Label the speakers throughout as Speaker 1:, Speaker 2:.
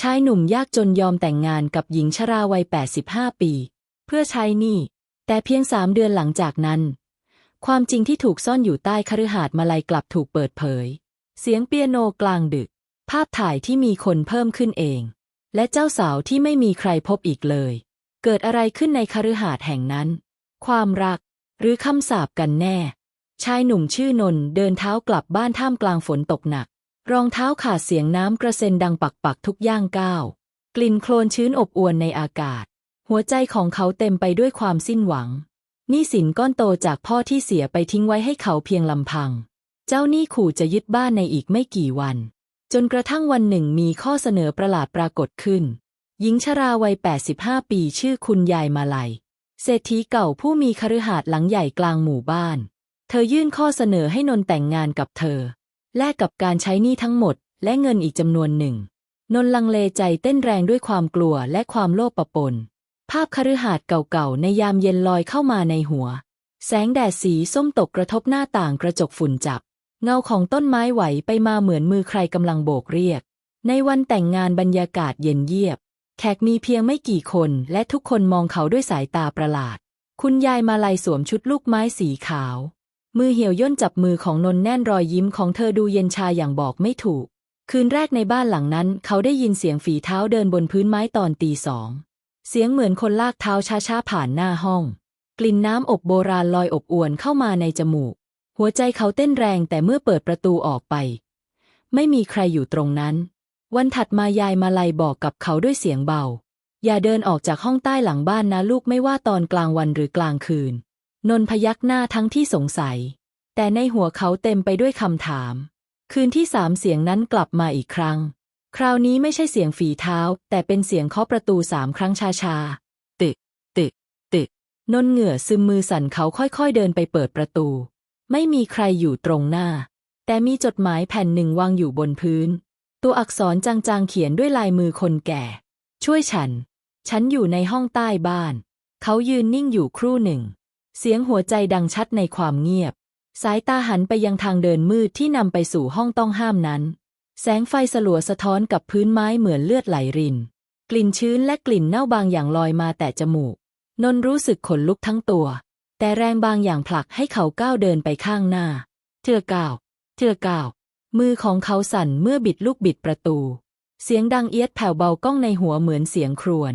Speaker 1: ชายหนุ่มยากจนยอมแต่งงานกับหญิงชราวัย 85 ปี เพื่อใช้หนี้ แต่เพียงสามเดือนหลังจากนั้น ความจริงที่ถูกซ่อนอยู่ใต้คฤหาสน์มาลัยกลับถูกเปิดเผย เสียงเปียโนกลางดึก ภาพถ่ายที่มีคนเพิ่มขึ้นเอง และเจ้าสาวที่ไม่มีใครพบอีกเลย เกิดอะไรขึ้นในคฤหาสน์แห่งนั้น ความรัก หรือคำสาปกันแน่ ชายหนุ่มชื่อนนเดินเท้ากลับบ้านท่ามกลางฝนตกหนัก รองเท้าขาดเสียงน้ำกระเซ็นดังปักปักทุกย่างก้าว กลิ่นโคลนชื้นอบอวนในอากาศ หัวใจของเขาเต็มไปด้วยความสิ้นหวังหนี้สินก้อนโตจากพ่อที่เสียไปทิ้งไว้ให้เขาเพียงลำพัง เจ้าหนี้ขู่จะยึดบ้านในอีกไม่กี่วัน จนกระทั่งวันหนึ่งมีข้อเสนอประหลาดปรากฏขึ้น หญิงชราวัย 85 ปีชื่อคุณยายมาลัย เศรษฐีเก่าผู้มีคฤหาสน์หลังใหญ่กลางหมู่บ้าน เธอยื่นข้อเสนอให้นนท์แต่งงานกับเธอ แลกกับการใช้หนี้ทั้งหมด และเงินอีกจำนวนหนึ่ง นนลังเลใจเต้นแรงด้วยความกลัวและความโลภปะปน ภาพคฤหาสน์เก่าๆ ในยามเย็นลอยเข้ามาในหัว แสงแดดสีส้มตกกระทบหน้าต่างกระจกฝุ่นจับ เงาของต้นไม้ไหวไปมาเหมือนมือใครกำลังโบกเรียก ในวันแต่งงานบรรยากาศเย็นเยียบ แขกมีเพียงไม่กี่คน และทุกคนมองเขาด้วยสายตาประหลาด คุณยายมาลัยสวมชุดลูกไม้สีขาว มือเหี่ยวย่นจับมือของนนท์แน่นรอยยิ้มของเธอดูเย็นชาอย่างบอกไม่ถูก คืนแรกในบ้านหลังนั้น เขาได้ยินเสียงฝีเท้าเดินบนพื้นไม้ตอนตีสอง เสียงเหมือนคนลากเท้าช้าๆผ่านหน้าห้อง กลิ่นน้ำอบโบราณลอยอบอวนเข้ามาในจมูก หัวใจเขาเต้นแรงแต่เมื่อเปิดประตูออกไป ไม่มีใครอยู่ตรงนั้น วันถัดมายายมาลัยบอกกับเขาด้วยเสียงเบา อย่าเดินออกจากห้องใต้หลังบ้านนะลูกไม่ว่าตอนกลางวันหรือกลางคืน นนพยักหน้าทั้งที่สงสัย แต่ในหัวเขาเต็มไปด้วยคำถาม คืนที่สามเสียงนั้นกลับมาอีกครั้ง คราวนี้ไม่ใช่เสียงฝีเท้า แต่เป็นเสียงเคาะประตูสามครั้งชาๆตึก ตึก ตึก นนเหงื่อซึมมือสั่นเขาค่อยๆเดินไปเปิดประตู ไม่มีใครอยู่ตรงหน้า แต่มีจดหมายแผ่นหนึ่งวางอยู่บนพื้น ตัวอักษรจางๆเขียนด้วยลายมือคนแก่ ช่วยฉัน ฉันอยู่ในห้องใต้บ้าน เขายืนนิ่งอยู่ครู่หนึ่ง เสียงหัวใจดังชัดในความเงียบ สายตาหันไปยังทางเดินมืดที่นำไปสู่ห้องต้องห้ามนั้น แสงไฟสลัวสะท้อนกับพื้นไม้เหมือนเลือดไหลริน กลิ่นชื้นและกลิ่นเน่าบางอย่างลอยมาแต่จมูก นนรู้สึกขนลุกทั้งตัว แต่แรงบางอย่างผลักให้เขาก้าวเดินไปข้างหน้า เธอก้าวเธอก้าวมือของเขาสั่นเมื่อบิดลูกบิดประตู เสียงดังเอียดแผ่วเบาก้องในหัวเหมือนเสียงครวญ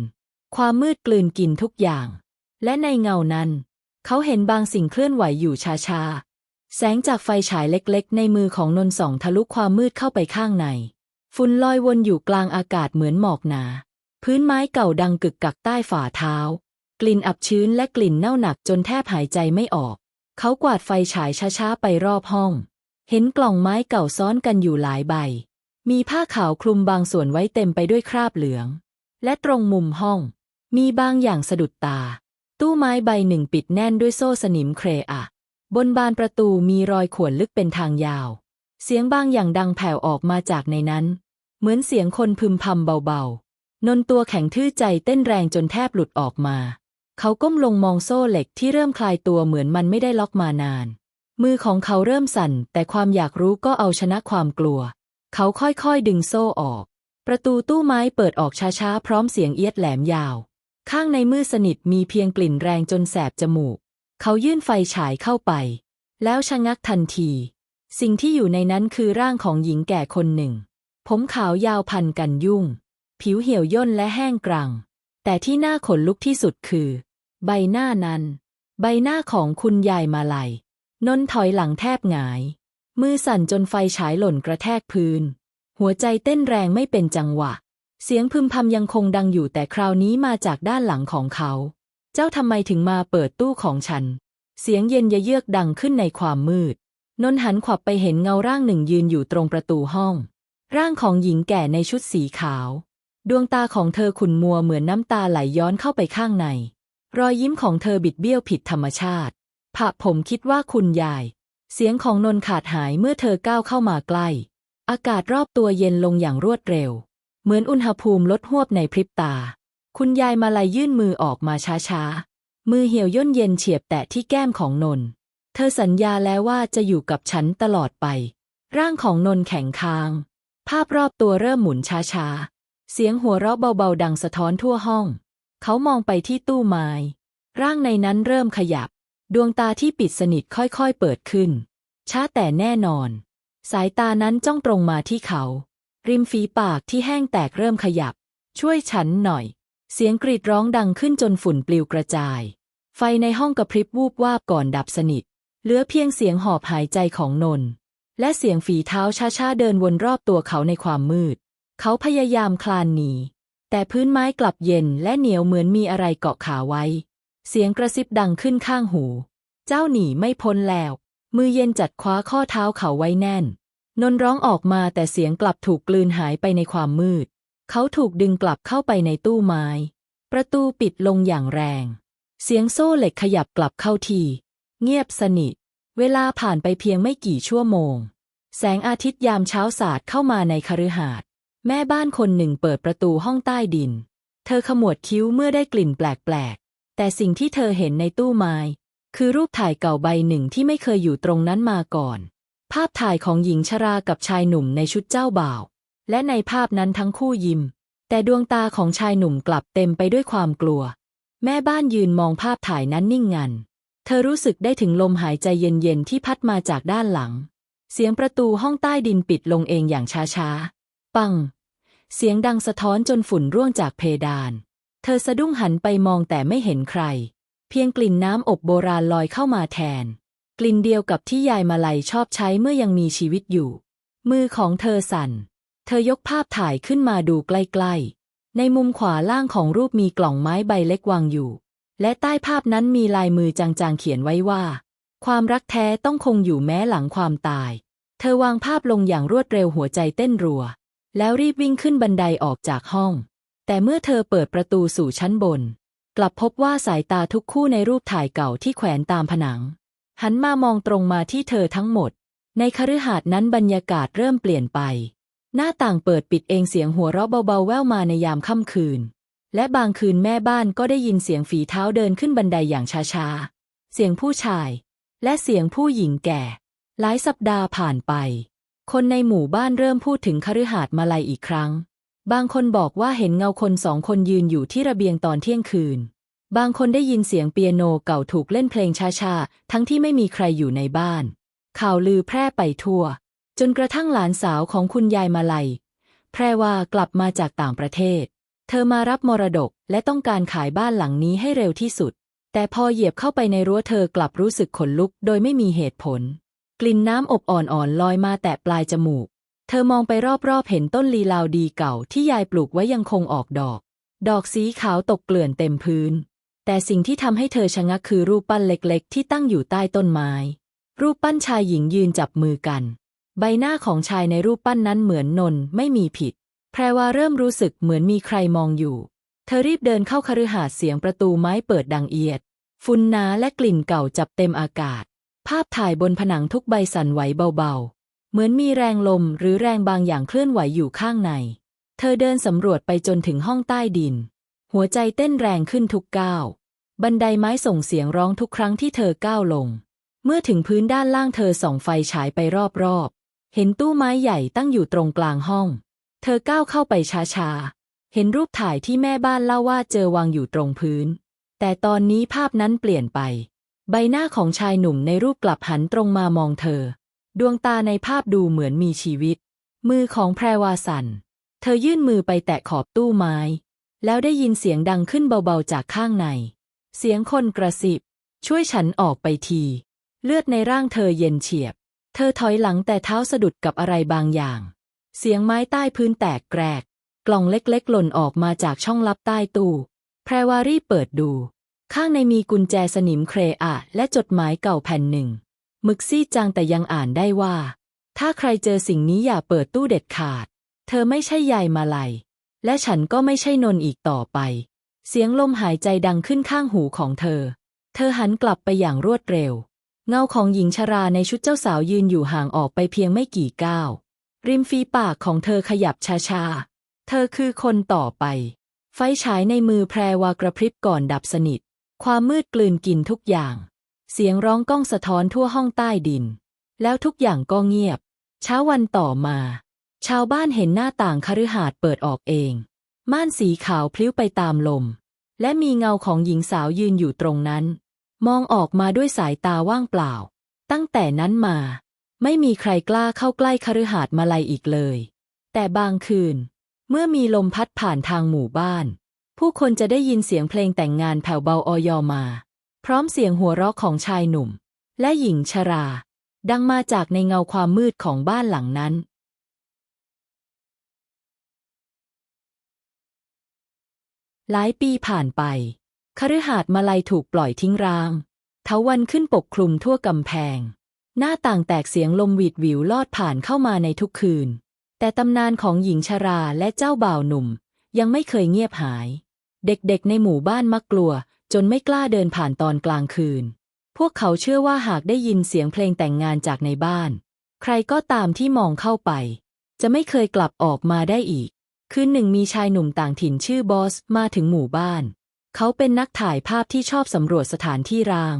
Speaker 1: ความมืดกลืนกินทุกอย่าง และในเงานั้น เขาเห็นบางสิ่งเคลื่อนไหวอยู่ช้าๆ แสงจากไฟฉายเล็กๆ ในมือของนนท์ส่องทะลุความมืดเข้าไปข้างใน ฝุ่นลอยวนอยู่กลางอากาศเหมือนหมอกหนา พื้นไม้เก่าดังกึกกักใต้ฝ่าเท้า กลิ่นอับชื้นและกลิ่นเน่าหนักจนแทบหายใจไม่ออก เขากวาดไฟฉายช้าๆ ไปรอบห้อง เห็นกล่องไม้เก่าซ้อนกันอยู่หลายใบ มีผ้าขาวคลุมบางส่วนไว้เต็มไปด้วยคราบเหลือง และตรงมุมห้อง มีบางอย่างสะดุดตา ตู้ไม้ใบหนึ่งปิดแน่นด้วยโซ่สนิมเครอะ บนบานประตูมีรอยข่วนลึกเป็นทางยาว เสียงบางอย่างดังแผ่วออกมาจากในนั้น เหมือนเสียงคนพึมพำเบาๆ นนตัวแข็งทื่อใจเต้นแรงจนแทบหลุดออกมา เขาก้มลงมองโซ่เหล็กที่เริ่มคลายตัวเหมือนมันไม่ได้ล็อกมานาน มือของเขาเริ่มสั่น แต่ความอยากรู้ก็เอาชนะความกลัว เขาค่อยๆดึงโซ่ออก ประตูตู้ไม้เปิดออกช้าๆพร้อมเสียงเอียดแหลมยาว ข้างในมืดสนิทมีเพียงกลิ่นแรงจนแสบจมูก เขายื่นไฟฉายเข้าไป แล้วชะงักทันที สิ่งที่อยู่ในนั้นคือร่างของหญิงแก่คนหนึ่ง ผมขาวยาวพันกันยุ่ง ผิวเหี่ยวย่นและแห้งกรัง แต่ที่น่าขนลุกที่สุดคือ ใบหน้านั้น ใบหน้าของคุณยายมาลัยนนท์ถอยหลังแทบหงาย มือสั่นจนไฟฉายหล่นกระแทกพื้น หัวใจเต้นแรงไม่เป็นจังหวะ เสียงพึมพำยังคงดังอยู่แต่คราวนี้มาจากด้านหลังของเขา เจ้าทำไมถึงมาเปิดตู้ของฉัน เสียงเย็นยะเยือกดังขึ้นในความมืด นนท์หันขวับไปเห็นเงาร่างหนึ่งยืนอยู่ตรงประตูห้อง ร่างของหญิงแก่ในชุดสีขาว ดวงตาของเธอขุ่นมัวเหมือนน้ำตาไหลย้อนเข้าไปข้างใน รอยยิ้มของเธอบิดเบี้ยวผิดธรรมชาติผะผมคิดว่าคุณยาย เสียงของนนท์ขาดหายเมื่อเธอก้าวเข้ามาใกล้ อากาศรอบตัวเย็นลงอย่างรวดเร็ว เหมือนอุณหภูมิลดหวบในพริบตา คุณยายมาลายยื่นมือออกมาช้าๆ มือเหี่ยวย่นเย็นเฉียบแตะที่แก้มของนนท์เธอสัญญาแล้วว่าจะอยู่กับฉันตลอดไป ร่างของนนท์แข็งค้าง ภาพรอบตัวเริ่มหมุนช้าๆ เสียงหัวเราะเบาๆ ดังสะท้อนทั่วห้อง เขามองไปที่ตู้ไม้ ร่างในนั้นเริ่มขยับ ดวงตาที่ปิดสนิทค่อยๆ เปิดขึ้น ช้าแต่แน่นอน สายตานั้นจ้องตรงมาที่เขา ริมฝีปากที่แห้งแตกเริ่มขยับ ช่วยฉันหน่อย เสียงกรีดร้องดังขึ้นจนฝุ่นปลิวกระจาย ไฟในห้องกระพริบวูบวาบก่อนดับสนิท เหลือเพียงเสียงหอบหายใจของนนท์และเสียงฝีเท้าช้าๆเดินวนรอบตัวเขาในความมืด เขาพยายามคลานหนี แต่พื้นไม้กลับเย็นและเหนียวเหมือนมีอะไรเกาะขาไว้ เสียงกระซิบดังขึ้นข้างหู เจ้าหนีไม่พ้นแล้ว มือเย็นจัดคว้าข้อเท้าเขาไว้แน่น นนร้องออกมาแต่เสียงกลับถูกกลืนหายไปในความมืด เขาถูกดึงกลับเข้าไปในตู้ไม้ ประตูปิดลงอย่างแรง เสียงโซ่เหล็กขยับกลับเข้าที เงียบสนิท เวลาผ่านไปเพียงไม่กี่ชั่วโมง แสงอาทิตย์ยามเช้าสาดเข้ามาในคฤหาสน์แม่บ้านคนหนึ่งเปิดประตูห้องใต้ดิน เธอขมวดคิ้วเมื่อได้กลิ่นแปลกๆ แต่สิ่งที่เธอเห็นในตู้ไม้ คือรูปถ่ายเก่าใบหนึ่งที่ไม่เคยอยู่ตรงนั้นมาก่อน ภาพถ่ายของหญิงชรากับชายหนุ่มในชุดเจ้าบ่าว และในภาพนั้นทั้งคู่ยิ้ม แต่ดวงตาของชายหนุ่มกลับเต็มไปด้วยความกลัว แม่บ้านยืนมองภาพถ่ายนั้นนิ่งงัน เธอรู้สึกได้ถึงลมหายใจเย็นๆที่พัดมาจากด้านหลัง เสียงประตูห้องใต้ดินปิดลงเองอย่างช้าๆ ปัง เสียงดังสะท้อนจนฝุ่นร่วงจากเพดาน เธอสะดุ้งหันไปมองแต่ไม่เห็นใคร เพียงกลิ่นน้ำอบโบราณลอยเข้ามาแทน กลิ่นเดียวกับที่ยายมาลัยชอบใช้เมื่อยังมีชีวิตอยู่ มือของเธอสั่น เธอยกภาพถ่ายขึ้นมาดูใกล้ๆ ในมุมขวาล่างของรูปมีกล่องไม้ใบเล็กวางอยู่ และใต้ภาพนั้นมีลายมือจางๆเขียนไว้ว่า ความรักแท้ต้องคงอยู่แม้หลังความตาย เธอวางภาพลงอย่างรวดเร็วหัวใจเต้นรัว แล้วรีบวิ่งขึ้นบันไดออกจากห้อง แต่เมื่อเธอเปิดประตูสู่ชั้นบน กลับพบว่าสายตาทุกคู่ในรูปถ่ายเก่าที่แขวนตามผนัง หันมามองตรงมาที่เธอทั้งหมด ในคฤหาสน์นั้นบรรยากาศเริ่มเปลี่ยนไป หน้าต่างเปิดปิดเองเสียงหัวเราะเบาๆแว่วมาในยามค่ำคืน และบางคืนแม่บ้านก็ได้ยินเสียงฝีเท้าเดินขึ้นบันไดอย่างช้าๆ เสียงผู้ชาย และเสียงผู้หญิงแก่ หลายสัปดาห์ผ่านไป คนในหมู่บ้านเริ่มพูดถึงคฤหาสน์มาลัยอีกครั้ง บางคนบอกว่าเห็นเงาคนสองคนยืนอยู่ที่ระเบียงตอนเที่ยงคืน บางคนได้ยินเสียงเปียโนเก่าถูกเล่นเพลงช้าๆ ทั้งที่ไม่มีใครอยู่ในบ้าน ข่าวลือแพร่ไปทั่ว จนกระทั่งหลานสาวของคุณยายมาลัย แพรว่ากลับมาจากต่างประเทศ เธอมารับมรดกและต้องการขายบ้านหลังนี้ให้เร็วที่สุด แต่พอเหยียบเข้าไปในรั้วเธอกลับรู้สึกขนลุก โดยไม่มีเหตุผล กลิ่นน้ำอบอ่อนๆลอยมาแตะปลายจมูก เธอมองไปรอบๆเห็นต้นลีลาวดีเก่าที่ยายปลูกไว้ยังคงออกดอก ดอกสีขาวตกเกลื่อนเต็มพื้น แต่สิ่งที่ทำให้เธอชะงักคือรูปปั้นเล็กๆ ที่ตั้งอยู่ใต้ต้นไม้ รูปปั้นชายหญิงยืนจับมือกัน ใบหน้าของชายในรูปปั้นนั้นเหมือนนนไม่มีผิด แพรว่าเริ่มรู้สึกเหมือนมีใครมองอยู่ เธอรีบเดินเข้าคฤหาสน์เสียงประตูไม้เปิดดังเอียด ฝุ่นหนาและกลิ่นเก่าจับเต็มอากาศ ภาพถ่ายบนผนังทุกใบสั่นไหวเบาๆ เหมือนมีแรงลมหรือแรงบางอย่างเคลื่อนไหวอยู่ข้างใน เธอเดินสำรวจไปจนถึงห้องใต้ดิน หัวใจเต้นแรงขึ้นทุกก้าว บันไดไม้ส่งเสียงร้องทุกครั้งที่เธอก้าวลง เมื่อถึงพื้นด้านล่างเธอส่องไฟฉายไปรอบๆ เห็นตู้ไม้ใหญ่ตั้งอยู่ตรงกลางห้อง เธอก้าวเข้าไปช้าๆ เห็นรูปถ่ายที่แม่บ้านเล่าว่าเจอวางอยู่ตรงพื้น แต่ตอนนี้ภาพนั้นเปลี่ยนไป ใบหน้าของชายหนุ่มในรูปกลับหันตรงมามองเธอ ดวงตาในภาพดูเหมือนมีชีวิต มือของแพรวาสันเธอยื่นมือไปแตะขอบตู้ไม้ แล้วได้ยินเสียงดังขึ้นเบาๆจากข้างใน เสียงคนกระซิบ ช่วยฉันออกไปที เลือดในร่างเธอเย็นเฉียบ เธอถอยหลังแต่เท้าสะดุดกับอะไรบางอย่าง เสียงไม้ใต้พื้นแตกแกรก กล่องเล็กๆ หล่นออกมาจากช่องลับใต้ตู้ แพรวารีเปิดดู ข้างในมีกุญแจสนิมเครอะและจดหมายเก่าแผ่นหนึ่ง มึกซีดจางแต่ยังอ่านได้ว่า ถ้าใครเจอสิ่งนี้อย่าเปิดตู้เด็ดขาด เธอไม่ใช่ยายมาลัย และฉันก็ไม่ใช่นนท์อีกต่อไป เสียงลมหายใจดังขึ้นข้างหูของเธอ เธอหันกลับไปอย่างรวดเร็ว เงาของหญิงชราในชุดเจ้าสาวยืนอยู่ห่างออกไปเพียงไม่กี่ก้าว ริมฝีปากของเธอขยับช้าๆ เธอคือคนต่อไป ไฟฉายในมือแพรวากระพริบก่อนดับสนิท ความมืดกลืนกินทุกอย่าง เสียงร้องก้องสะท้อนทั่วห้องใต้ดิน แล้วทุกอย่างก็เงียบ เช้าวันต่อมา ชาวบ้านเห็นหน้าต่างคฤหาสน์เปิดออกเอง ม่านสีขาวพลิ้วไปตามลม และมีเงาของหญิงสาวยืนอยู่ตรงนั้น มองออกมาด้วยสายตาว่างเปล่า ตั้งแต่นั้นมา ไม่มีใครกล้าเข้าใกล้คฤหาสน์มาลัยอีกเลย แต่บางคืน เมื่อมีลมพัดผ่านทางหมู่บ้าน ผู้คนจะได้ยินเสียงเพลงแต่งงานแผ่วเบาออยอมา พร้อมเสียงหัวเราะของชายหนุ่ม และหญิงชรา ดังมาจากในเงาความมืดของบ้านหลังนั้น หลายปีผ่านไปคฤหาสน์มาลัยถูกปล่อยทิ้งร้างเถาวันขึ้นปกคลุมทั่วกำแพง หน้าต่างแตกเสียงลมหวีดวิวลอดผ่านเข้ามาในทุกคืน แต่ตำนานของหญิงชราและเจ้าบ่าวหนุ่ม ยังไม่เคยเงียบหาย เด็กๆในหมู่บ้านมักกลัว จนไม่กล้าเดินผ่านตอนกลางคืน พวกเขาเชื่อว่าหากได้ยินเสียงเพลงแต่งงานจากในบ้าน ใครก็ตามที่มองเข้าไป จะไม่เคยกลับออกมาได้อีก คืนหนึ่งมีชายหนุ่มต่างถิ่นชื่อบอสมาถึงหมู่บ้าน เขาเป็นนักถ่ายภาพที่ชอบสำรวจสถานที่ร้าง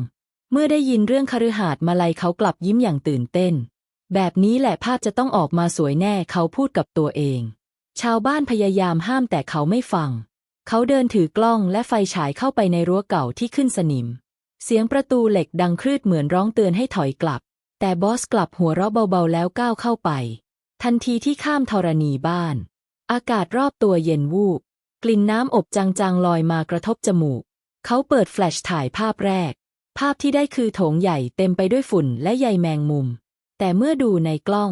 Speaker 1: เมื่อได้ยินเรื่องคฤหาสน์มาลัยเขากลับยิ้มอย่างตื่นเต้น แบบนี้แหละภาพจะต้องออกมาสวยแน่เขาพูดกับตัวเอง ชาวบ้านพยายามห้ามแต่เขาไม่ฟัง เขาเดินถือกล้องและไฟฉายเข้าไปในรั้วเก่าที่ขึ้นสนิม เสียงประตูเหล็กดังครืดเหมือนร้องเตือนให้ถอยกลับ แต่บอสกลับหัวเราะเบาๆแล้วก้าวเข้าไป ทันทีที่ข้ามธรณีบ้าน อากาศรอบตัวเย็นวูบ กลิ่นน้ำอบจางๆลอยมากระทบจมูก เขาเปิดแฟลชถ่ายภาพแรก ภาพที่ได้คือโถงใหญ่เต็มไปด้วยฝุ่นและใยแมงมุม แต่เมื่อดูในกล้อง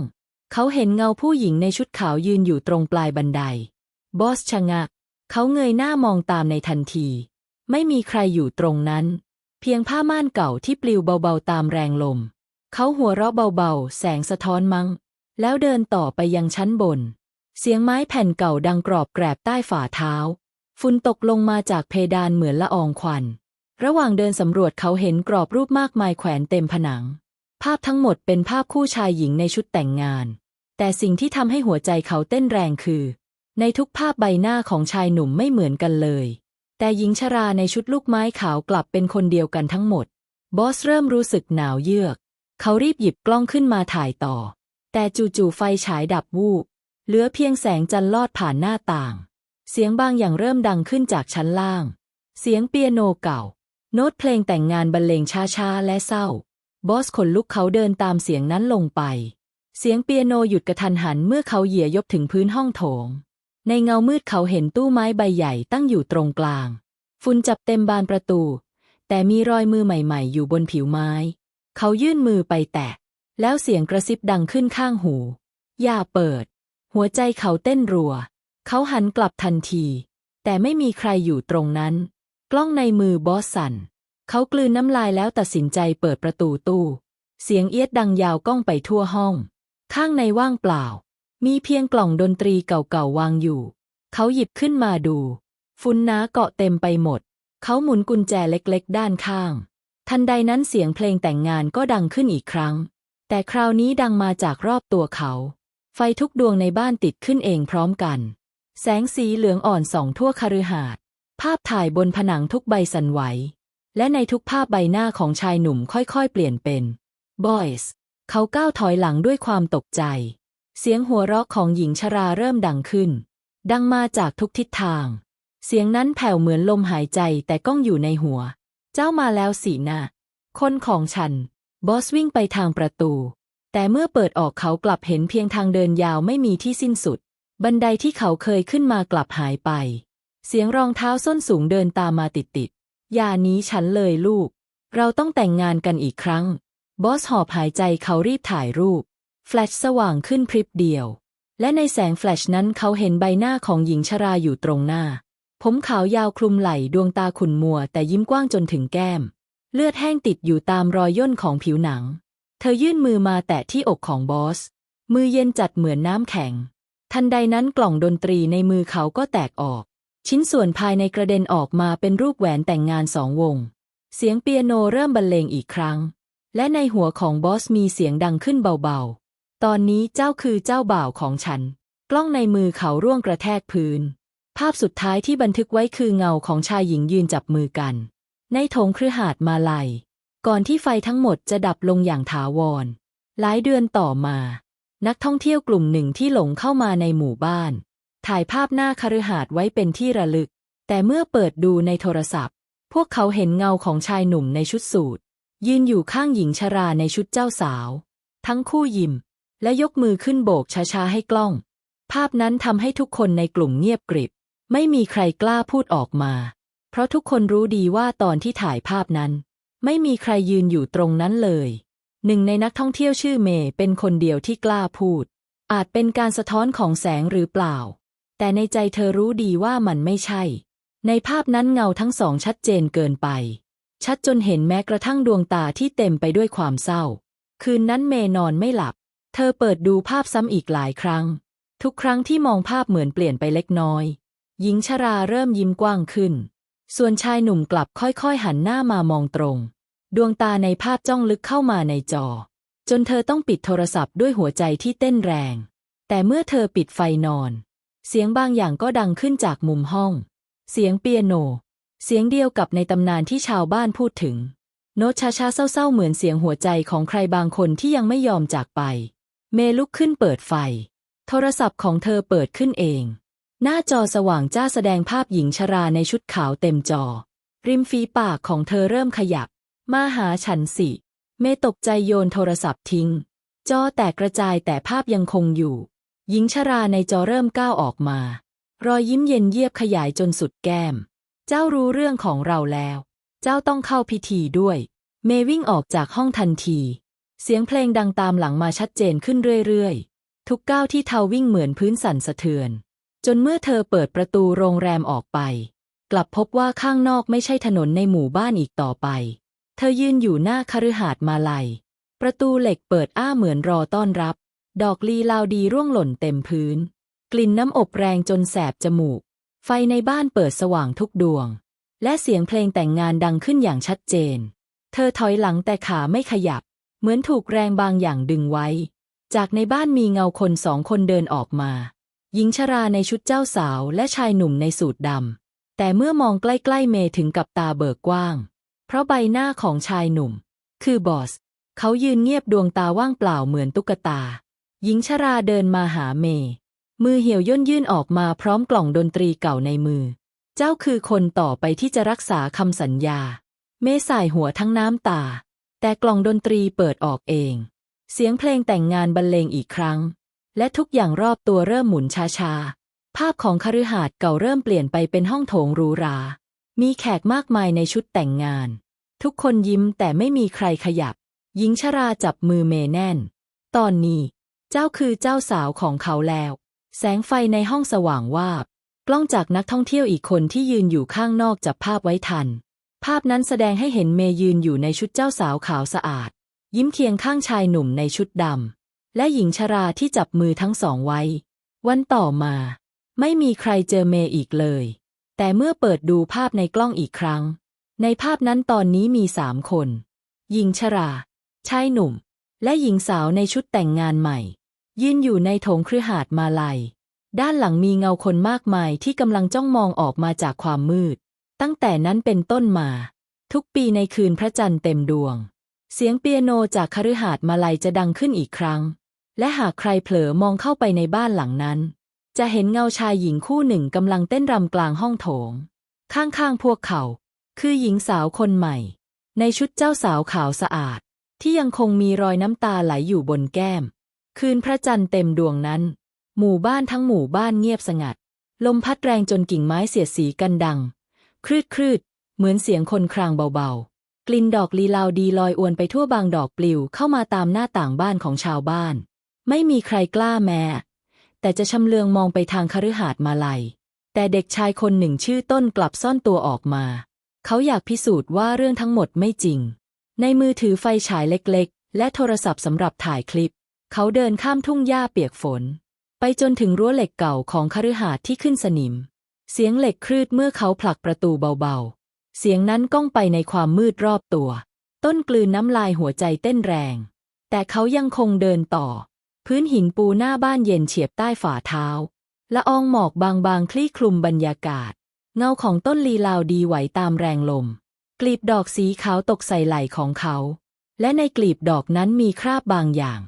Speaker 1: เขาเห็นเงาผู้หญิงในชุดขาวยืนอยู่ตรงปลายบันได บอสชะงัก เขาเงยหน้ามองตามในทันที ไม่มีใครอยู่ตรงนั้น เพียงผ้าม่านเก่าที่ปลิวเบาๆตามแรงลม เขาหัวเราะเบาๆ แสงสะท้อนมัง้ง แล้วเดินต่อไปยังชั้นบน เสียงไม้แผ่นเก่าดังกรอบแกรบใต้ฝ่าเท้า ฝุ่นตกลงมาจากเพดานเหมือนละอองควัน ระหว่างเดินสำรวจเขาเห็นกรอบรูปมากมายแขวนเต็มผนัง ภาพทั้งหมดเป็นภาพคู่ชายหญิงในชุดแต่งงาน แต่สิ่งที่ทำให้หัวใจเขาเต้นแรงคือ ในทุกภาพใบหน้าของชายหนุ่มไม่เหมือนกันเลย แต่หญิงชราในชุดลูกไม้ขาวกลับเป็นคนเดียวกันทั้งหมด บอสเริ่มรู้สึกหนาวเยือก เขารีบหยิบกล้องขึ้นมาถ่ายต่อ แต่จู่ๆไฟฉายดับวูบ เหลือเพียงแสงจันทร์ลอดผ่านหน้าต่าง เสียงบางอย่างเริ่มดังขึ้นจากชั้นล่าง เสียงเปียโนเก่า โน้ตเพลงแต่งงานบรรเลงช้าๆและเศร้า บอสขนลุกเขาเดินตามเสียงนั้นลงไป เสียงเปียโนหยุดกระทันหันเมื่อเขาเหยียยบถึงพื้นห้องโถง ในเงามืดเขาเห็นตู้ไม้ใบใหญ่ตั้งอยู่ตรงกลาง ฝุ่นจับเต็มบานประตู แต่มีรอยมือใหม่ๆ อยู่บนผิวไม้ เขายื่นมือไปแตะ แล้วเสียงกระซิบดังขึ้นข้างหู อย่าเปิด หัวใจเขาเต้นรัว เขาหันกลับทันที แต่ไม่มีใครอยู่ตรงนั้น กล้องในมือบอสสัน เขากลืนน้ำลายแล้วตัดสินใจเปิดประตูตู้ เสียงเอียดดังยาวก้องไปทั่วห้อง ข้างในว่างเปล่า มีเพียงกล่องดนตรีเก่าๆวางอยู่ เขาหยิบขึ้นมาดูฝุ่นหนาเกาะเต็มไปหมด เขาหมุนกุญแจเล็กๆ ด้านข้าง ทันใดนั้นเสียงเพลงแต่งงานก็ดังขึ้นอีกครั้ง แต่คราวนี้ดังมาจากรอบตัวเขา ไฟทุกดวงในบ้านติดขึ้นเองพร้อมกัน แสงสีเหลืองอ่อนส่องทั่วคฤหาสน์ภาพถ่ายบนผนังทุกใบสั่นไหว และในทุกภาพใบหน้าของชายหนุ่มค่อยๆ เปลี่ยนเป็นบอยส์เขาก้าวถอยหลังด้วยความตกใจ เสียงหัวเราะของหญิงชราเริ่มดังขึ้น ดังมาจากทุกทิศทาง เสียงนั้นแผ่วเหมือนลมหายใจแต่ก้องอยู่ในหัว เจ้ามาแล้วสินะคนของฉัน บอสวิ่งไปทางประตู แต่เมื่อเปิดออกเขากลับเห็นเพียงทางเดินยาวไม่มีที่สิ้นสุด บันไดที่เขาเคยขึ้นมากลับหายไป เสียงรองเท้าส้นสูงเดินตามมาติดๆอย่านี้ฉันเลยลูก เราต้องแต่งงานกันอีกครั้ง บอสหอบหายใจเขารีบถ่ายรูป แฟลชสว่างขึ้นพริบเดียว และในแสงแฟลชนั้นเขาเห็นใบหน้าของหญิงชราอยู่ตรงหน้า ผมขาวยาวคลุมไหล่ดวงตาขุ่นมัวแต่ยิ้มกว้างจนถึงแก้ม เลือดแห้งติดอยู่ตามรอยย่นของผิวหนัง เธอยื่นมือมาแตะที่อกของบอส มือเย็นจัดเหมือนน้ำแข็ง ทันใดนั้นกล่องดนตรีในมือเขาก็แตกออก ชิ้นส่วนภายในกระเด็นออกมาเป็นรูปแหวนแต่งงานสองวง เสียงเปียโนเริ่มบรรเลงอีกครั้ง และในหัวของบอสมีเสียงดังขึ้นเบาๆ ตอนนี้เจ้าคือเจ้าบ่าวของฉัน กล้องในมือเขาร่วงกระแทกพื้น ภาพสุดท้ายที่บันทึกไว้คือเงาของชายหญิงยืนจับมือกัน ในโถงคฤหาสน์มาลัย ก่อนที่ไฟทั้งหมดจะดับลงอย่างถาวร หลายเดือนต่อมา นักท่องเที่ยวกลุ่มหนึ่งที่หลงเข้ามาในหมู่บ้าน ถ่ายภาพหน้าคฤหาสน์ไว้เป็นที่ระลึก แต่เมื่อเปิดดูในโทรศัพท์ พวกเขาเห็นเงาของชายหนุ่มในชุดสูทยืนอยู่ข้างหญิงชราในชุดเจ้าสาว ทั้งคู่ยิ้มและยกมือขึ้นโบกช้าๆให้กล้อง ภาพนั้นทำให้ทุกคนในกลุ่มเงียบกริบ ไม่มีใครกล้าพูดออกมา เพราะทุกคนรู้ดีว่าตอนที่ถ่ายภาพนั้น ไม่มีใครยืนอยู่ตรงนั้นเลย หนึ่งในนักท่องเที่ยวชื่อเมย์เป็นคนเดียวที่กล้าพูด อาจเป็นการสะท้อนของแสงหรือเปล่า แต่ในใจเธอรู้ดีว่ามันไม่ใช่ ในภาพนั้นเงาทั้งสองชัดเจนเกินไป ชัดจนเห็นแม้กระทั่งดวงตาที่เต็มไปด้วยความเศร้า คืนนั้นเมย์นอนไม่หลับ เธอเปิดดูภาพซ้ำอีกหลายครั้ง ทุกครั้งที่มองภาพเหมือนเปลี่ยนไปเล็กน้อย หญิงชราเริ่มยิ้มกว้างขึ้น ส่วนชายหนุ่มกลับค่อยๆ หันหน้ามามองตรง ดวงตาในภาพจ้องลึกเข้ามาในจอ จนเธอต้องปิดโทรศัพท์ด้วยหัวใจที่เต้นแรง แต่เมื่อเธอปิดไฟนอน เสียงบางอย่างก็ดังขึ้นจากมุมห้อง เสียงเปียโน เสียงเดียวกับในตำนานที่ชาวบ้านพูดถึง โน้ตช้าๆเศร้าๆเหมือนเสียงหัวใจของใครบางคนที่ยังไม่ยอมจากไป เมลุกขึ้นเปิดไฟ โทรศัพท์ของเธอเปิดขึ้นเอง หน้าจอสว่างจ้าแสดงภาพหญิงชราในชุดขาวเต็มจอ ริมฝีปากของเธอเริ่มขยับ มาหาฉันสิ เมตกใจโยนโทรศัพท์ทิ้ง จอแตกกระจายแต่ภาพยังคงอยู่ หญิงชราในจอเริ่มก้าวออกมา รอยยิ้มเย็นเยียบขยายจนสุดแก้ม เจ้ารู้เรื่องของเราแล้ว เจ้าต้องเข้าพิธีด้วย เมวิ่งออกจากห้องทันที เสียงเพลงดังตามหลังมาชัดเจนขึ้นเรื่อยๆ ทุกก้าวที่เทาวิ่งเหมือนพื้นสั่นสะเทือน จนเมื่อเธอเปิดประตูโรงแรมออกไป กลับพบว่าข้างนอกไม่ใช่ถนนในหมู่บ้านอีกต่อไป เธอยืนอยู่หน้าคฤหาสน์มาลัย ประตูเหล็กเปิดอ้าเหมือนรอต้อนรับ ดอกลีลาวดีร่วงหล่นเต็มพื้น กลิ่นน้ำอบแรงจนแสบจมูก ไฟในบ้านเปิดสว่างทุกดวง และเสียงเพลงแต่งงานดังขึ้นอย่างชัดเจน เธอถอยหลังแต่ขาไม่ขยับ เหมือนถูกแรงบางอย่างดึงไว้ จากในบ้านมีเงาคนสองคนเดินออกมา หญิงชราในชุดเจ้าสาวและชายหนุ่มในสูทดำ แต่เมื่อมองใกล้ๆเมถึงกับตาเบิกกว้าง เพราะใบหน้าของชายหนุ่ม คือบอส เขายืนเงียบดวงตาว่างเปล่าเหมือนตุ๊กตา หญิงชราเดินมาหาเม มือเหี่ยวย่นยื่นออกมาพร้อมกล่องดนตรีเก่าในมือ เจ้าคือคนต่อไปที่จะรักษาคำสัญญา เมสายหัวทั้งน้ำตา แต่กล่องดนตรีเปิดออกเอง เสียงเพลงแต่งงานบรรเลงอีกครั้ง และทุกอย่างรอบตัวเริ่มหมุนช้าๆ ภาพของคฤหาสน์เก่าเริ่มเปลี่ยนไปเป็นห้องโถงหรูหรา มีแขกมากมายในชุดแต่งงาน ทุกคนยิ้มแต่ไม่มีใครขยับ หญิงชราจับมือเมแน่น ตอนนี้ เจ้าคือเจ้าสาวของเขาแล้ว แสงไฟในห้องสว่างวาบ กล้องจากนักท่องเที่ยวอีกคนที่ยืนอยู่ข้างนอกจับภาพไว้ทัน ภาพนั้นแสดงให้เห็นเมย์ยืนอยู่ในชุดเจ้าสาวขาวสะอาด ยิ้มเคียงข้างชายหนุ่มในชุดดำ และหญิงชราที่จับมือทั้งสองไว้ วันต่อมา ไม่มีใครเจอเมย์อีกเลย แต่เมื่อเปิดดูภาพในกล้องอีกครั้ง ในภาพนั้นตอนนี้มีสามคน หญิงชรา ชายหนุ่ม และหญิงสาวในชุดแต่งงานใหม่ ยืนอยู่ในโถงคฤหาสน์มาลัย ด้านหลังมีเงาคนมากมายที่กำลังจ้องมองออกมาจากความมืด ตั้งแต่นั้นเป็นต้นมา ทุกปีในคืนพระจันทร์เต็มดวง เสียงเปียโนจากคฤหาสน์มาลัยจะดังขึ้นอีกครั้ง และหากใครเผลอมองเข้าไปในบ้านหลังนั้น จะเห็นเงาชายหญิงคู่หนึ่งกำลังเต้นรำกลางห้องโถง ข้างๆพวกเขา คือหญิงสาวคนใหม่ ในชุดเจ้าสาวขาวสะอาด ที่ยังคงมีรอยน้ำตาไหลอยู่บนแก้ม คืนพระจันทร์เต็มดวงนั้น หมู่บ้านทั้งหมู่บ้านเงียบสงัด ลมพัดแรงจนกิ่งไม้เสียดสีกันดัง ครืดครืดเหมือนเสียงคนครางเบาๆ กลิ่นดอกลีลาวดีลอยอวนไปทั่วบางดอกปลิวเข้ามาตามหน้าต่างบ้านของชาวบ้าน ไม่มีใครกล้าแม้ แต่จะชำเลืองมองไปทางคฤหาสน์มาลัย แต่เด็กชายคนหนึ่งชื่อต้นกลับซ่อนตัวออกมา เขาอยากพิสูจน์ว่าเรื่องทั้งหมดไม่จริง ในมือถือไฟฉายเล็กๆ และโทรศัพท์สำหรับถ่ายคลิป เขาเดินข้ามทุ่งหญ้าเปียกฝน ไปจนถึงรั้วเหล็กเก่าของคฤหาสน์ที่ขึ้นสนิม เสียงเหล็กครืดเมื่อเขาผลักประตูเบาๆ เสียงนั้นก้องไปในความมืดรอบตัว ต้นกลืนน้ำลายหัวใจเต้นแรง แต่เขายังคงเดินต่อ พื้นหินปูหน้าบ้านเย็นเฉียบใต้ฝ่าเท้าละอองหมอกบางๆ คลี่คลุมบรรยากาศ เงาของต้นลีลาวดีไหวตามแรงลม กลีบดอกสีขาวตกใส่ไหล่ของเขา และในกลีบดอกนั้นมีคราบบางอย่าง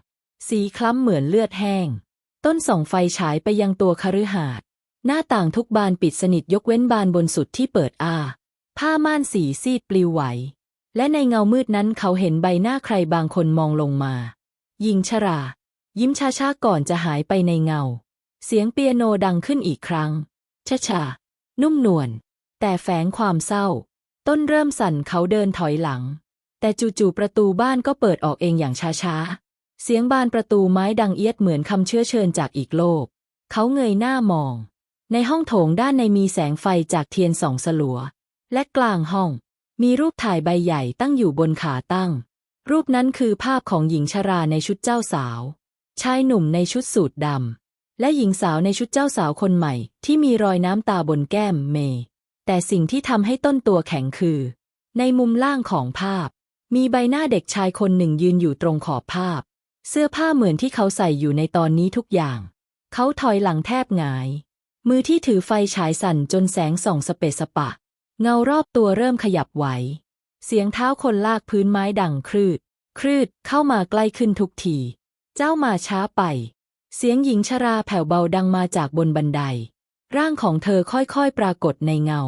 Speaker 1: สีคล้ำเหมือนเลือดแห้ง ต้นส่องไฟฉายไปยังตัวคฤหาสน์หน้าต่างทุกบานปิดสนิทยกเว้นบานบนสุดที่เปิดอ้า ผ้าม่านสีซีดปลิวไหว และในเงามืดนั้นเขาเห็นใบหน้าใครบางคนมองลงมาหญิงชรา ยิ้มช้าๆก่อนจะหายไปในเงา เสียงเปียโนดังขึ้นอีกครั้งช้าๆนุ่มนวลแต่แฝงความเศร้า ต้นเริ่มสั่นเขาเดินถอยหลัง แต่จู่ๆประตูบ้านก็เปิดออกเองอย่างช้าๆ เสียงบานประตูไม้ดังเอียดเหมือนคำเชื้อเชิญจากอีกโลก เขาเงยหน้ามอง ในห้องโถงด้านในมีแสงไฟจากเทียนส่องสลัว และกลางห้อง มีรูปถ่ายใบใหญ่ตั้งอยู่บนขาตั้ง รูปนั้นคือภาพของหญิงชราในชุดเจ้าสาว ชายหนุ่มในชุดสูทดำและหญิงสาวในชุดเจ้าสาวคนใหม่ ที่มีรอยน้ำตาบนแก้มเม แต่สิ่งที่ทำให้ต้นตัวแข็งคือ ในมุมล่างของภาพ มีใบหน้าเด็กชายคนหนึ่งยืนอยู่ตรงขอบภาพ เสื้อผ้าเหมือนที่เขาใส่อยู่ในตอนนี้ทุกอย่าง เขาถอยหลังแทบหงาย มือที่ถือไฟฉายสั่นจนแสงส่องสเปสปะ เงารอบตัวเริ่มขยับไหว เสียงเท้าคนลากพื้นไม้ดังครืด ครืดเข้ามาใกล้ขึ้นทุกที เจ้ามาช้าไป เสียงหญิงชราแผ่วเบาดังมาจากบนบันได ร่างของเธอค่อยๆ ปรากฏในเงา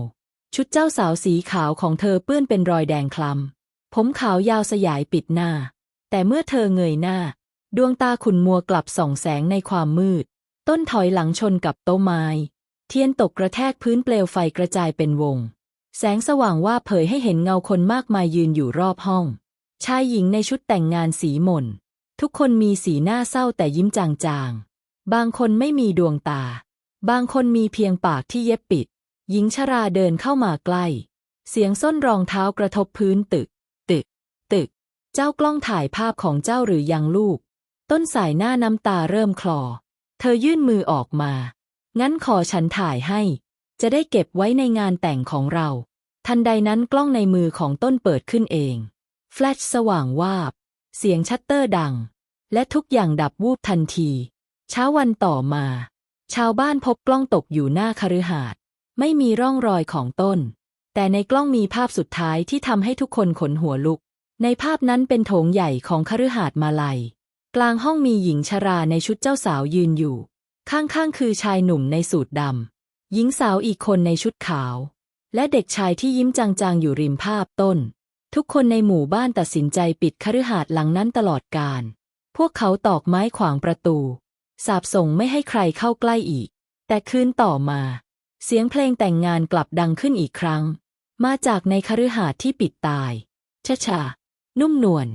Speaker 1: ชุดเจ้าสาวสีขาวของเธอเปื้อนเป็นรอยแดงคล้ำ ผมขาวยาวสยายปิดหน้า แต่เมื่อเธอเงยหน้า ดวงตาขุ่นมัวกลับส่องแสงในความมืด ต้นถอยหลังชนกับโต๊ะไม้ เทียนตกกระแทกพื้นเปลวไฟกระจายเป็นวง แสงสว่างว่าเผยให้เห็นเงาคนมากมายยืนอยู่รอบห้อง ชายหญิงในชุดแต่งงานสีหม่น ทุกคนมีสีหน้าเศร้าแต่ยิ้มจางๆ บางคนไม่มีดวงตา บางคนมีเพียงปากที่เย็บปิด หญิงชราเดินเข้ามาใกล้ เสียงส้นรองเท้ากระทบพื้นตึก ตึก ตึก เจ้ากล้องถ่ายภาพของเจ้าหรือยังลูก ต้นสายหน้าน้ำตาเริ่มคลอ เธอยื่นมือออกมา งั้นขอฉันถ่ายให้ จะได้เก็บไว้ในงานแต่งของเรา ทันใดนั้นกล้องในมือของต้นเปิดขึ้นเอง แฟลชสว่างวาบ เสียงชัตเตอร์ดัง และทุกอย่างดับวูบทันที เช้าวันต่อมา ชาวบ้านพบกล้องตกอยู่หน้าคฤหาสน์ไม่มีร่องรอยของต้น แต่ในกล้องมีภาพสุดท้ายที่ทำให้ทุกคนขนหัวลุก ในภาพนั้นเป็นโถงใหญ่ของคฤหาสน์มาลัย กลางห้องมีหญิงชราในชุดเจ้าสาวยืนอยู่ ข้างๆคือชายหนุ่มในสูทดำหญิงสาวอีกคนในชุดขาว และเด็กชายที่ยิ้มจางๆอยู่ริมภาพต้น ทุกคนในหมู่บ้านตัดสินใจปิดคฤหาสน์หลังนั้นตลอดกาล พวกเขาตอกไม้ขวางประตู สาบส่งไม่ให้ใครเข้าใกล้อีก แต่คืนต่อมา เสียงเพลงแต่งงานกลับดังขึ้นอีกครั้ง มาจากในคฤหาสน์ที่ปิดตายช้าๆนุ่มนวล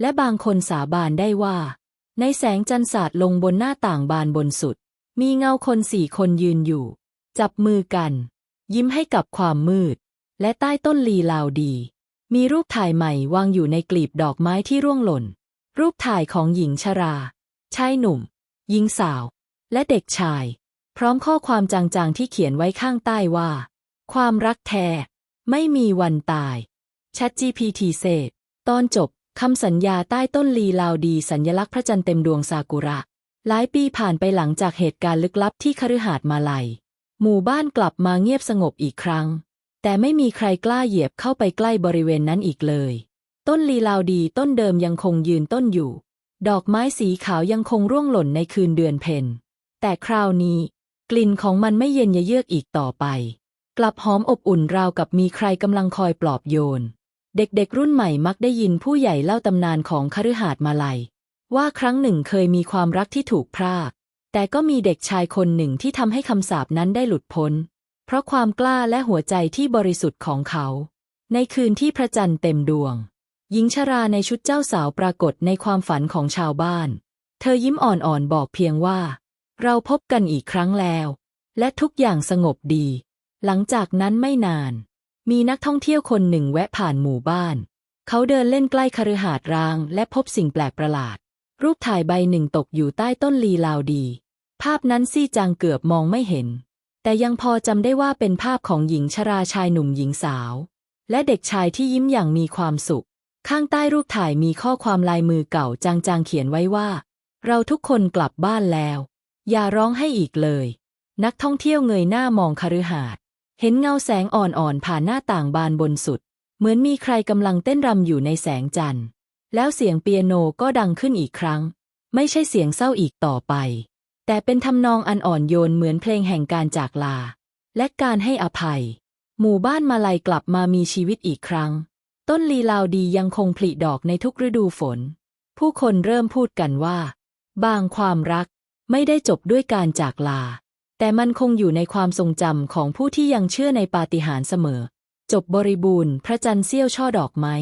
Speaker 1: และบางคนสาบานได้ว่า ในแสงจันทร์สาดลงบนหน้าต่างบานบนสุด มีเงาคนสี่คนยืนอยู่ จับมือกัน ยิ้มให้กับความมืด และใต้ต้นลีลาวดี มีรูปถ่ายใหม่วางอยู่ในกลีบดอกไม้ที่ร่วงหล่น รูปถ่ายของหญิงชรา ชายหนุ่ม หญิงสาว และเด็กชาย พร้อมข้อความจางๆที่เขียนไว้ข้างใต้ว่า ความรักแท้ ไม่มีวันตาย ChatGPT เศษ ตอนจบ คำสัญญาใต้ต้นลีลาวดีสัญลักษณ์พระจันทร์เต็มดวงซากุระ หลายปีผ่านไปหลังจากเหตุการณ์ลึกลับที่คฤหาสน์มาลัย หมู่บ้านกลับมาเงียบสงบอีกครั้ง แต่ไม่มีใครกล้าเหยียบเข้าไปใกล้บริเวณนั้นอีกเลย ต้นลีลาวดีต้นเดิมยังคงยืนต้นอยู่ ดอกไม้สีขาวยังคงร่วงหล่นในคืนเดือนเพ็ญแต่คราวนี้ กลิ่นของมันไม่เย็นเยือกอีกต่อไป กลับหอมอบอุ่นราวกับมีใครกำลังคอยปลอบโยน เด็กๆรุ่นใหม่มักได้ยินผู้ใหญ่เล่าตำนานของคฤหาสน์มาลัย ว่าครั้งหนึ่งเคยมีความรักที่ถูกพราก แต่ก็มีเด็กชายคนหนึ่งที่ทำให้คำสาปนั้นได้หลุดพ้น เพราะความกล้าและหัวใจที่บริสุทธิ์ของเขา ในคืนที่พระจันทร์เต็มดวง หญิงชราในชุดเจ้าสาวปรากฏในความฝันของชาวบ้าน เธอยิ้มอ่อนๆบอกเพียงว่า เราพบกันอีกครั้งแล้ว และทุกอย่างสงบดี หลังจากนั้นไม่นาน มีนักท่องเที่ยวคนหนึ่งแวะผ่านหมู่บ้าน เขาเดินเล่นใกล้คฤหาสน์ร้าง และพบสิ่งแปลกประหลาด รูปถ่ายใบหนึ่งตกอยู่ใต้ต้นลีลาวดี ภาพนั้นซี่จางเกือบมองไม่เห็น แต่ยังพอจำได้ว่าเป็นภาพของหญิงชราชายหนุ่มหญิงสาว และเด็กชายที่ยิ้มอย่างมีความสุข ข้างใต้รูปถ่ายมีข้อความลายมือเก่าจางๆเขียนไว้ว่า เราทุกคนกลับบ้านแล้ว อย่าร้องให้อีกเลย นักท่องเที่ยวเงยหน้ามองคฤหาสน์เห็นเงาแสงอ่อนๆผ่านหน้าต่างบานบนสุด เหมือนมีใครกำลังเต้นรำอยู่ในแสงจันทร์ แล้วเสียงเปียโนก็ดังขึ้นอีกครั้ง ไม่ใช่เสียงเศร้าอีกต่อไป แต่เป็นทำนองอันอ่อนโยนเหมือนเพลงแห่งการจากลา และการให้อภัย หมู่บ้านมาลัยกลับมามีชีวิตอีกครั้ง ต้นลีลาวดียังคงผลิดอกในทุกฤดูฝน ผู้คนเริ่มพูดกันว่า บางความรักไม่ได้จบด้วยการจากลา แต่มันคงอยู่ในความทรงจำของผู้ที่ยังเชื่อในปาฏิหาริย์เสมอ จบบริบูรณ์พระจันทร์เสี้ยวช่อดอกไม้